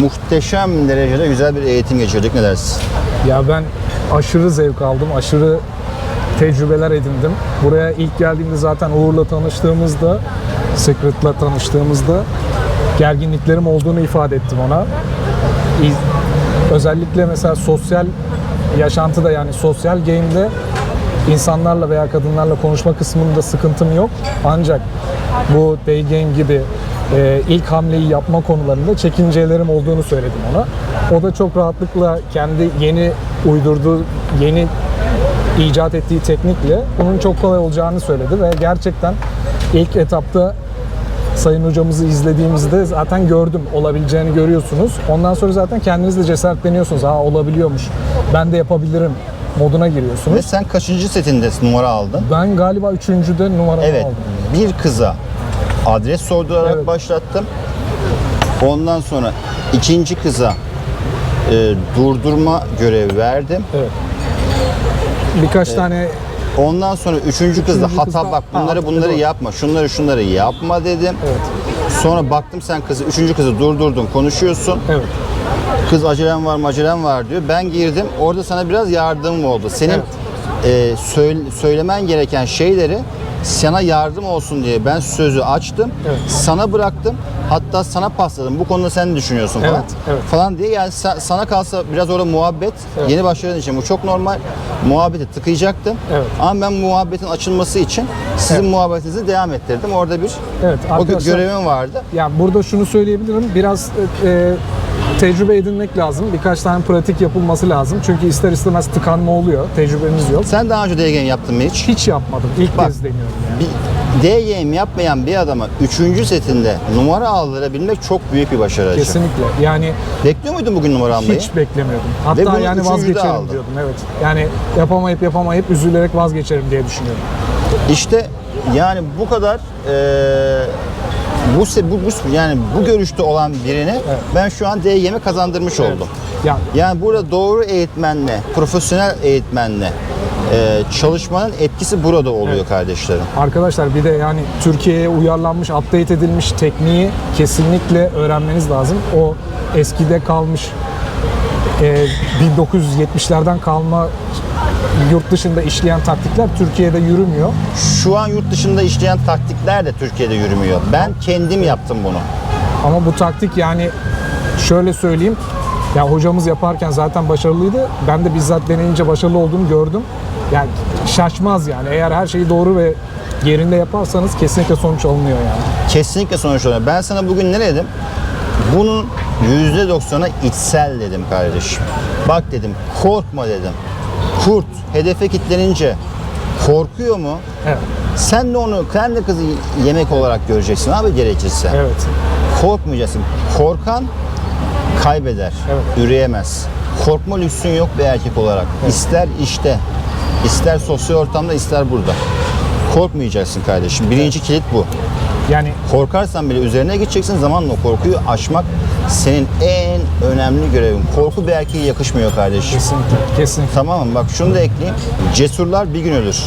muhteşem derecede güzel bir eğitim geçirdik. Ne dersin? Ya ben aşırı zevk aldım, aşırı tecrübeler edindim. Buraya ilk geldiğimde zaten Uğur'la tanıştığımızda, Secret'la tanıştığımızda gerginliklerim olduğunu ifade ettim ona. Özellikle mesela sosyal yaşantıda yani sosyal game'de insanlarla veya kadınlarla konuşma kısmında sıkıntım yok. Ancak bu day game gibi e, ilk hamleyi yapma konularında çekincelerim olduğunu söyledim ona. O da çok rahatlıkla kendi yeni uydurduğu, yeni icat ettiği teknikle bunun çok kolay olacağını söyledi ve gerçekten ilk etapta Sayın hocamızı izlediğimizde zaten gördüm. Olabileceğini görüyorsunuz. Ondan sonra zaten kendiniz de cesaretleniyorsunuz. Ha olabiliyormuş. Ben de yapabilirim moduna Ve giriyorsunuz. sen kaçıncı setinde numara aldın? Ben galiba üçüncüde numaramı Evet. aldım. Bir kıza adres sordurarak Evet. başlattım. Ondan sonra ikinci kıza e, durdurma görevi verdim. Evet. Birkaç tane Ondan sonra üçüncü kızda hata kızda- bak bunları Ha, bunları yapma, şunları şunları yapma dedim. evet. Sonra baktım sen kızı, üçüncü kızı durdurdun, konuşuyorsun. Evet. Kız acelem var mı acelem var diyor. Ben girdim. Orada sana biraz yardım oldu. Senin e, söyle- söylemen gereken şeyleri sana yardım olsun diye ben sözü açtım. Evet. Sana bıraktım. Hatta sana pasladım. Bu konuda sen ne düşünüyorsun falan. Evet, evet. Falan diye yani sa- sana kalsa biraz orada muhabbet Evet. yeni başladığın için bu çok normal. Muhabbeti tıkayacaktım. Evet. Ama ben muhabbetin açılması için sizin Evet. muhabbetinizi devam ettirdim. Orada bir Evet, o görevim vardı. Ya burada şunu söyleyebilirim. Biraz e, tecrübe edinmek lazım. Birkaç tane pratik yapılması lazım. Çünkü ister istemez tıkanma oluyor. Tecrübemiz yok. Sen daha önce DGM yaptın mı hiç? Hiç yapmadım. İlk Bak, kez deniyorum yani. bir DGM yapmayan bir adama 3. setinde numara aldırabilmek çok büyük bir başarı. Kesinlikle. Yani Bekliyor muydun bugün numara almayı? hiç beklemiyordum. Ve Hatta bunu yani vazgeçerim aldın. diyordum. Evet. Yani yapamayıp yapamayıp üzülerek vazgeçerim diye düşünüyorum. İşte yani bu kadar eee, bu, bu, bu yani bu görüşte olan birini ben şu an DGM'e kazandırmış oldum. Ya Yani burada doğru eğitmenle, profesyonel eğitmenle eee, çalışmanın etkisi burada oluyor Evet. kardeşlerim. Arkadaşlar bir de yani Türkiye'ye uyarlanmış, update edilmiş tekniği kesinlikle öğrenmeniz lazım. O eskide kalmış e, 1970'lerden kalma yurt dışında işleyen taktikler Türkiye'de yürümüyor. Şu an yurt dışında işleyen taktikler de Türkiye'de yürümüyor. Ben kendim yaptım bunu. Ama bu taktik yani şöyle söyleyeyim. Ya hocamız yaparken zaten başarılıydı. Ben de bizzat deneyince başarılı olduğunu gördüm. Yani şaşmaz yani. Eğer her şeyi doğru ve yerinde yaparsanız kesinlikle sonuç alınıyor yani. Kesinlikle sonuçlanıyor. Ben sana bugün ne dedim? Bunun %90'ı içsel dedim kardeşim. Bak dedim korkma dedim. Kurt hedefe kilitlenince korkuyor mu? Evet. Sen de onu kendi kızı yemek olarak göreceksin abi gerekirse. Evet. Korkmayacaksın. Korkan kaybeder. Evet. Üreyemez. Korkma lüksün yok bir erkek olarak. İster işte, ister sosyal ortamda, ister burada. Korkmayacaksın kardeşim. Birinci kilit bu. Yani Korkarsan bile üzerine gideceksin. Zamanla korkuyu aşmak senin en önemli görevin. Korku bir erkeğe yakışmıyor kardeşim. kesinlikle, kesinlikle. Tamam mı? Bak şunu da ekleyeyim. Cesurlar bir gün ölür.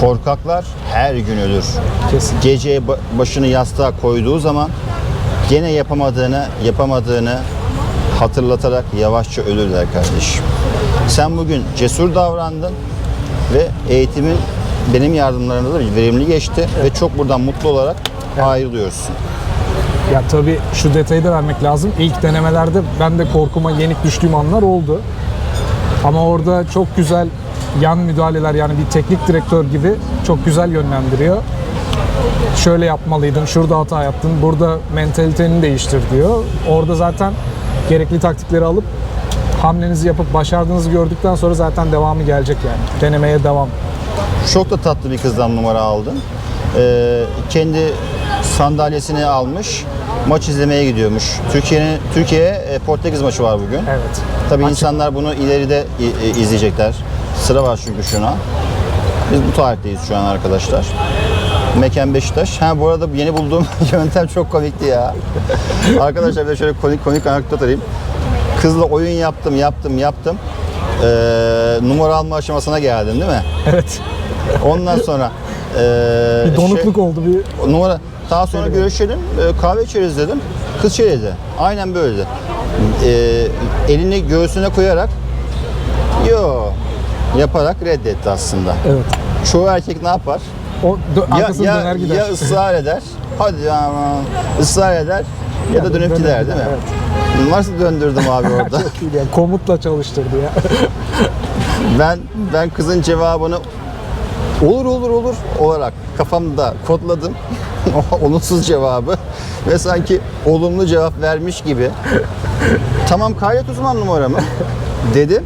Korkaklar her gün ölür. Kesin. Geceye ba- başını yastığa koyduğu zaman gene yapamadığını, yapamadığını hatırlatarak yavaşça ölürler kardeşim. Sen bugün cesur davrandın ve eğitimin benim yardımlarımda da verimli geçti ve çok buradan mutlu olarak ayrılıyorsun. Ya tabii şu detayı da vermek lazım. İlk denemelerde ben de korkuma yenik düştüğüm anlar oldu. Ama orada çok güzel yan müdahaleler yani bir teknik direktör gibi çok güzel yönlendiriyor. Şöyle yapmalıydın, şurada hata yaptın, burada mentaliteni değiştir diyor. Orada zaten gerekli taktikleri alıp hamlenizi yapıp başardığınızı gördükten sonra zaten devamı gelecek yani. Denemeye devam. Çok da tatlı bir kızdan numara aldın. Ee, kendi sandalyesini almış, maç izlemeye gidiyormuş. Türkiye'nin Türkiye e, Portekiz maçı var bugün. Evet. Tabii insanlar bunu ileride i- i- izleyecekler. Sıra var çünkü şuna. Biz bu tarihteyiz şu an arkadaşlar. Mekan Beşiktaş. Ha bu arada yeni bulduğum yöntem çok komikti ya. arkadaşlar bir de şöyle komik komik anekdot arayayım. Kızla oyun yaptım, yaptım, yaptım. Ee, numara alma aşamasına geldin değil mi? Evet. Ondan sonra Ee, Bir donukluk şey- oldu bir numara daha sonra görüşelim e, kahve içeriz dedim. Kız şey dedi. Aynen böyle dedi. Ee, elini göğsüne koyarak yo yaparak reddetti aslında. evet. Çoğu erkek ne yapar? O dö- Ya, arkasını ya, döner gider. ya ısrar eder. Hadi ama ısrar eder ya da dönüp gider değil mi? Nasıl döndürdüm abi orada? Çok iyi yani. Komutla çalıştırdı ya. ben ben kızın cevabını olur olur olur olarak kafamda kodladım. Olumsuz cevabı ve sanki olumlu cevap vermiş gibi. tamam kaydet o zaman numaramı dedim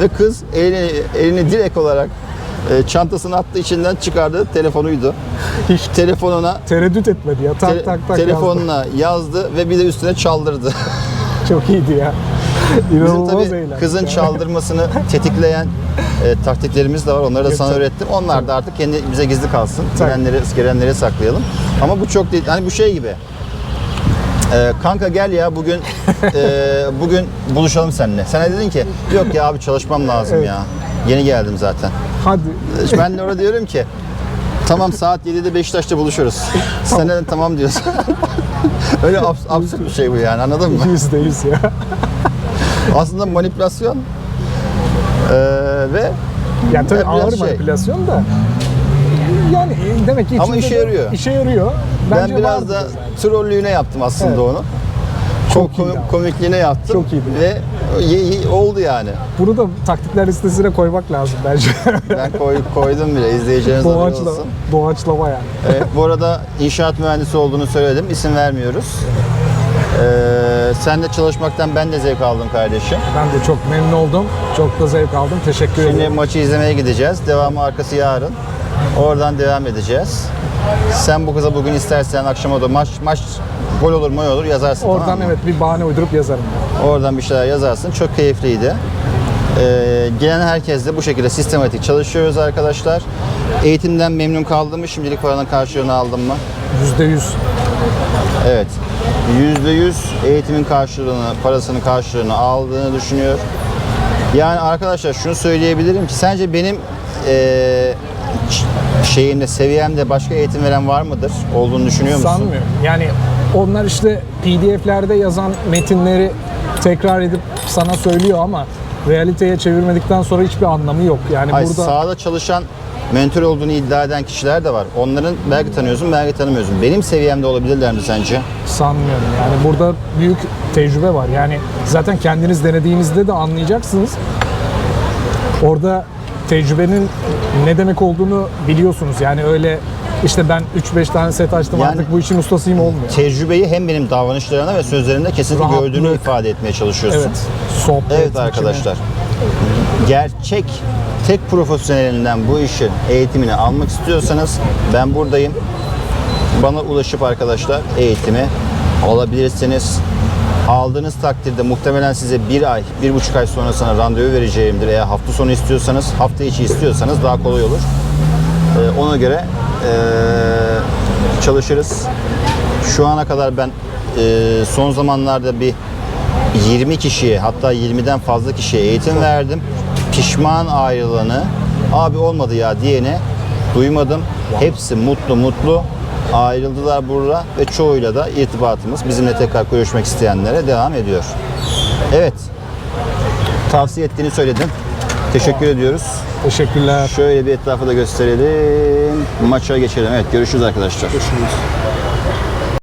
ve kız elini, elini direkt olarak e, çantasına attı içinden çıkardı telefonuydu. Hiç Telefonuna tereddüt etmedi ya. Tak te- tak tak yazdı. telefonuna yazdı ve bir de üstüne çaldırdı. Çok iyiydi ya. Bizim tabii kızın çaldırmasını tetikleyen e, taktiklerimiz de var. Onları da sana Tabii. öğrettim. Onlar da artık kendi bize gizli kalsın. Tabii. Gelenleri, saklayalım. Ama bu çok değil. Hani bu şey gibi. E, kanka gel ya bugün e, bugün buluşalım seninle. Sen de dedin ki yok ya abi çalışmam lazım Evet. ya. Yeni geldim zaten. Hadi. Ben de orada diyorum ki tamam saat 7'de Beşiktaş'ta buluşuruz. Sen de tamam diyorsun. Öyle abs- absürt bir şey bu yani anladın mı? Yüzde yüz ya. Aslında manipülasyon. Ee, ve Yani tabii biraz ağır şey. manipülasyon da. Yani demek ki Ama içinde işe de yarıyor. İşe yarıyor. ben Bence biraz da zaten. trollüğüne yaptım aslında Evet. onu. Çok Çok ama. komikliğine yaptım. Çok iyiydi. Ve oldu yani. Bunu da taktikler listesine koymak lazım bence. Ben koy, koydum bile izleyeceğiniz haberi Doğaçla, olsun. doğaçlama yani. Evet, bu arada inşaat mühendisi olduğunu söyledim. İsim vermiyoruz. Ee, sen de çalışmaktan ben de zevk aldım kardeşim. Ben de çok memnun oldum. Çok da zevk aldım. Teşekkür Şimdi ederim. maçı izlemeye gideceğiz. Devamı arkası yarın. Oradan devam edeceğiz. Sen bu kıza bugün istersen akşama da maç maç gol olur mu olur yazarsın. Oradan tamam mı? evet bir bahane uydurup yazarım. Oradan bir şeyler yazarsın. Çok keyifliydi. Ee, gelen herkesle bu şekilde sistematik çalışıyoruz arkadaşlar. Eğitimden memnun kaldın mı? Şimdilik paranın karşılığını aldın mı? Yüzde yüz. Evet. %100 eğitimin karşılığını, parasının karşılığını aldığını düşünüyor. Yani arkadaşlar şunu söyleyebilirim ki sence benim ş- şeyimde, seviyemde başka eğitim veren var mıdır? Olduğunu düşünüyor musun? Sanmıyorum. Yani onlar işte PDF'lerde yazan metinleri tekrar edip sana söylüyor ama realiteye çevirmedikten sonra hiçbir anlamı yok. Yani Hayır, burada sahada çalışan mentor olduğunu iddia eden kişiler de var. Onların belki tanıyorsun, belki tanımıyorsun. Benim seviyemde olabilirler mi sence? sanmıyorum. Yani burada büyük tecrübe var. Yani zaten kendiniz denediğinizde de anlayacaksınız. Orada tecrübenin ne demek olduğunu biliyorsunuz. Yani öyle işte ben 3-5 tane set açtım Yani- artık bu işin ustasıyım olmuyor. Tecrübeyi hem benim davranışlarına ve sözlerimde kesinlikle Rahatlık. gördüğünü ifade etmeye çalışıyorsun. Evet. Sohbet. Evet arkadaşlar. Gerçek tek profesyonelinden bu işin eğitimini almak istiyorsanız ben buradayım. Bana ulaşıp arkadaşlar eğitimi alabilirsiniz. Aldığınız takdirde muhtemelen size bir ay, bir buçuk ay sonrasına randevu vereceğimdir. Eğer hafta sonu istiyorsanız, hafta içi istiyorsanız daha kolay olur. Ee, ona göre ee, çalışırız. Şu ana kadar ben ee, son zamanlarda bir 20 kişiye hatta 20'den fazla kişiye eğitim verdim. Pişman ayrılanı abi olmadı ya diyene duymadım. Hepsi mutlu mutlu ayrıldılar burada ve çoğuyla da irtibatımız bizimle tekrar görüşmek isteyenlere devam ediyor. Evet. Tavsiye ettiğini söyledim. Teşekkür ediyoruz. Teşekkürler. Şöyle bir etrafı da gösterelim. Maça geçelim. Evet görüşürüz arkadaşlar. Görüşürüz.